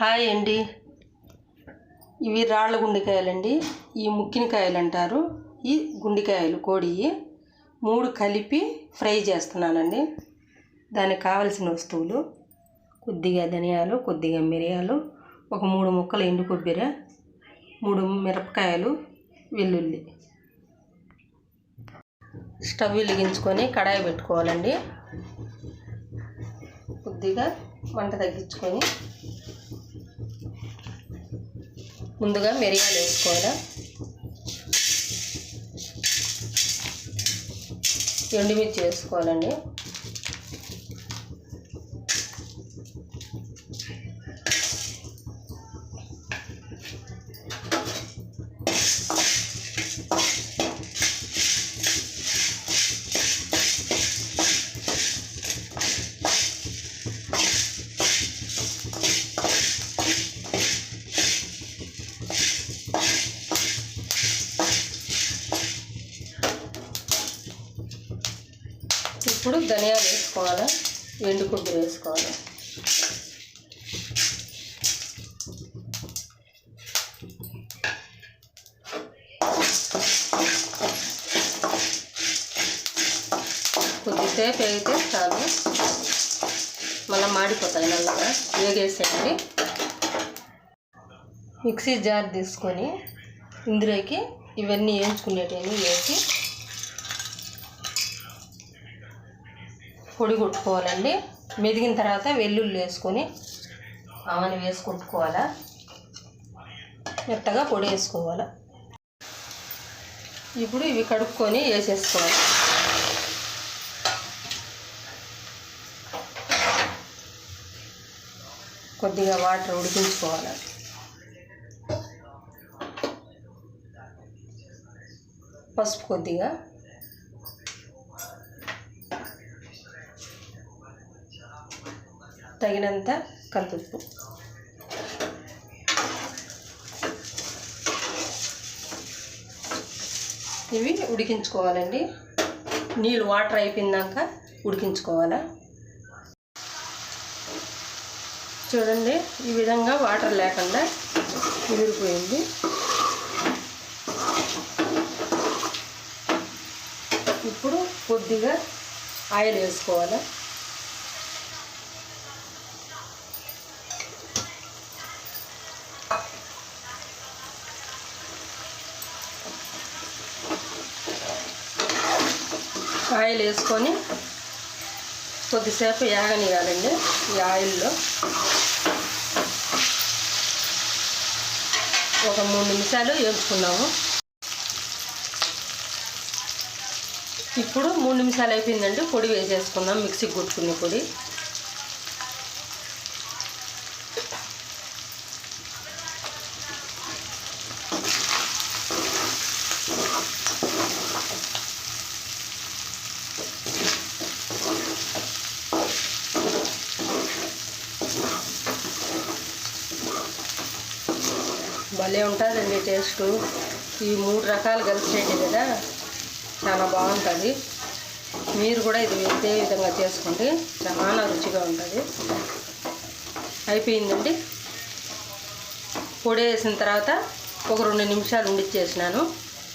Hi అండి. ఇవి రాళ్ళ గుండెకాయలండి. ఈ ముక్కినకాయలు అంటారు ఈ గుండెకాయలు కోడి. మూడు కలిపి ఫ్రై చేస్తున్నానండి. దానికి కావలసిన వస్తువులు కొద్దిగా ధనియాలు కొద్దిగా మిరియాలు ఒక మూడు ముక్కలు ఎండు కొబ్బరి మూడు మిరపకాయలు వెల్లుల్లి. స్టవ్ వెలిగించుకొని కడాయి పెట్టుకోవాలండి. కొద్దిగా మంట తగ్గించుకొని ముందుగా మిరియాలు వేసుకోవాలా? ఎండుమిర్చి వేసుకోవాలండి. ఇప్పుడు ధనియాలు వేసుకోవాలి ఎండు కొబ్బరి వేసుకోవాలి. కొద్దిసేపు వేగితే చాలు. మళ్ళీ మాడిపోతాయి నల్లగా వేగేసేయండి. మిక్సీ జార్ తీసుకొని ఇందులోకి ఇవన్నీ వేయించుకునేటివన్నీ వేసి పొడి కొట్టుకోవాలండి. మెదిగిన తర్వాత వెల్లుల్లి వేసుకొని ఆమెను వేసుకుంటుకోవాలా మెత్తగా పొడి వేసుకోవాలి? ఇప్పుడు ఇవి కడుక్కొని వేసేసుకోవాలి. కొద్దిగా వాటర్ ఉడికించుకోవాలి? పసుపు కొద్దిగా తగినంత కలుపుప్పు ఇవి ఉడికించుకోవాలండి. నీళ్ళు వాటర్ అయిపోయిందాక ఉడికించుకోవాలా. చూడండి ఈ విధంగా వాటర్ లేకుండా ఎగిరిపోయింది ఇప్పుడు కొద్దిగా ఆయిల్ వేసుకోవాలి. ఆయిల్ వేసుకొని కొద్దిసేపు యాగనియాలండి ఈ ఆయిల్లో. ఒక మూడు నిమిషాలు వేయించుకున్నాము. ఇప్పుడు మూడు నిమిషాలు అయిపోయిందండి పొడి వేసేసుకుందాం మిక్సీకి కొట్టుకునే పొడి. భలే ఉంటుందండి టేస్ట్. ఈ మూడు రకాలు కలిసేటి కదా. చాలా బాగుంటుంది. మీరు కూడా ఇది ఇదే విధంగా చేసుకోండి. చాలా రుచిగా ఉంటుంది. అయిపోయిందండి. పొడి వేసిన తర్వాత ఒక రెండు నిమిషాలు ఉండిచ్చేసినాను.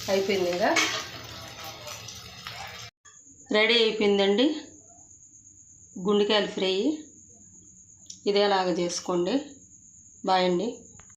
అయిపోయింది ఇంకా. రెడీ అయిపోయిందండి. గుండెకాయలు ఫ్రై. ఇదేలాగా చేసుకోండి. బాయ్ అండి.